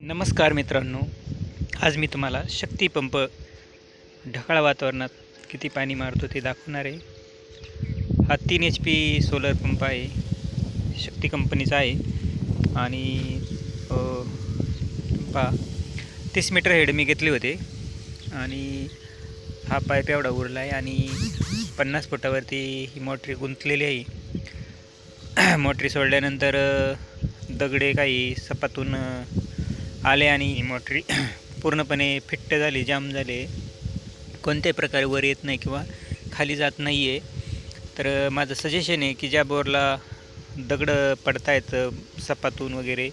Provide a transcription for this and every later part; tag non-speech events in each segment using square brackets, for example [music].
नमस्कार मित्रांनो आज मी तुम्हाला शक्तीपंप ढकाळ वातावरणात किती पाणी मारतो ते दाखवणार आहे. हा तीन एच पी सोलर पंप आहे शक्ती कंपनीचा आहे. आणि पा तीस मीटर हेड मी घेतले होते. आणि हा पाईप एवढा उरला आहे आणि पन्नास फुटावरती ही मोटरी गुंतलेली आहे. मोटरी सोडल्यानंतर दगडे काही सपातून आले आणि मोटरी [clears throat] पूर्णपणे फिट्ट झाली जाम झाले. कोणत्याही प्रकारे वर येत नाही किंवा खाली जात नाही आहे तर माझं सजेशन आहे की ज्या बोरला दगडं पडतायत सपातून वगैरे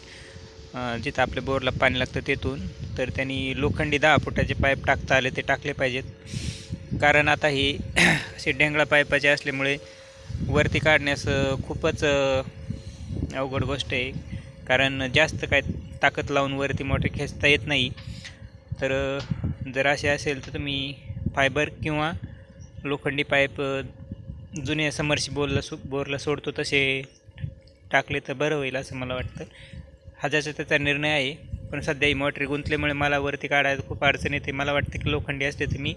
जिथं आपल्या बोरला पाणी लागतं तेथून तर त्यांनी लोखंडी दहा फुटाचे पाईप टाकता आले ते टाकले पाहिजेत. कारण आता ही [clears throat] असे डेंगळा पाईपाचे असल्यामुळे वरती काढण्यास खूपच अवघड गोष्ट आहे. कारण जास्त काय ताकद लावून वरती मोटर खेचता येत नाही. तर जर असे असेल तर तुम्ही फायबर किंवा लोखंडी पाईप जुन्या जुने समर्शी बोलला सो बोरला सोडतो तसे टाकले तर बरं होईल असं मला वाटतं. हा त्याचा निर्णय आहे पण सध्या ही मोटरी गुंतल्यामुळे मला वरती काढायला खूप अडचण येते. मला वाटतं की लोखंडी असते तर मी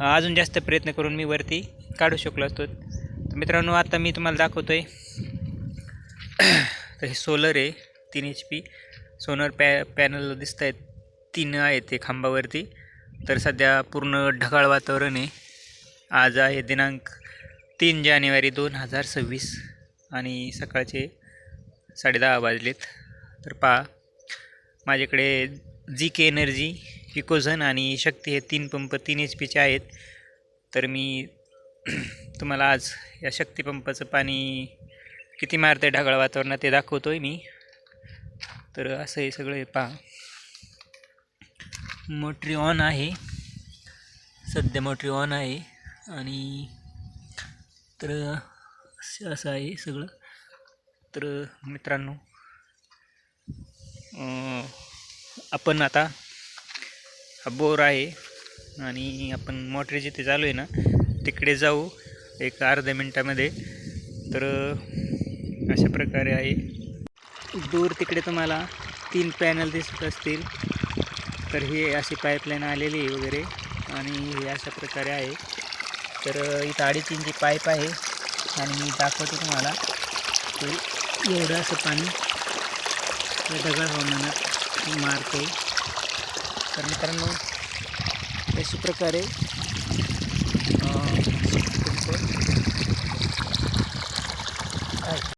अजून जास्त प्रयत्न करून मी वरती काढू शकलो असतो. तर मित्रांनो आता मी तुम्हाला दाखवतो आहे [coughs] तर हे सोलर आहे. तीन एच पी सोनर पॅ पॅनल दिसत आहेत तीन आहेत ते खांबावरती. तर सध्या पूर्ण ढगाळ वातावरण आहे. आज आहे दिनांक तीन जानेवारी दोन हजार सव्वीस आणि सकाळचे साडेदहा वाजलेत. तर पहा माझ्याकडे जी के एनर्जी इकोझन आणि शक्ती हे तीन पंप तीन एच पीचे आहेत. तर मी [clears throat] तुम्हाला आज या शक्तीपंपाचं पाणी किती मारते ढगाळ वातावरणात ते दाखवतो आहे मी. तर असं हे सगळं हे पहा. मोटरी ऑन आहे. सध्या मोटरी ऑन आहे. आणि तर असं असं आहे सगळं. तर मित्रांनो आपण आता हा बोर आहे आणि आपण मोटरी जिथे चालू आहे ना तिकडे जाऊ एक अर्ध्या मिनटामध्ये. तर अशा प्रकारे आहे. दूर तिकडे तुम्हाला तीन पॅनल दिसत असतील. तर हे अशी पाईपलाईन आलेली आहे वगैरे आणि हे अशा प्रकारे आहे. तर इथं अडीच इंची पाईप आहे आणि मी दाखवतो तुम्हाला. ते एवढं असं पाणी दगड ढगाळ हवामानात मारते तर मित्रांनो अशा प्रकारे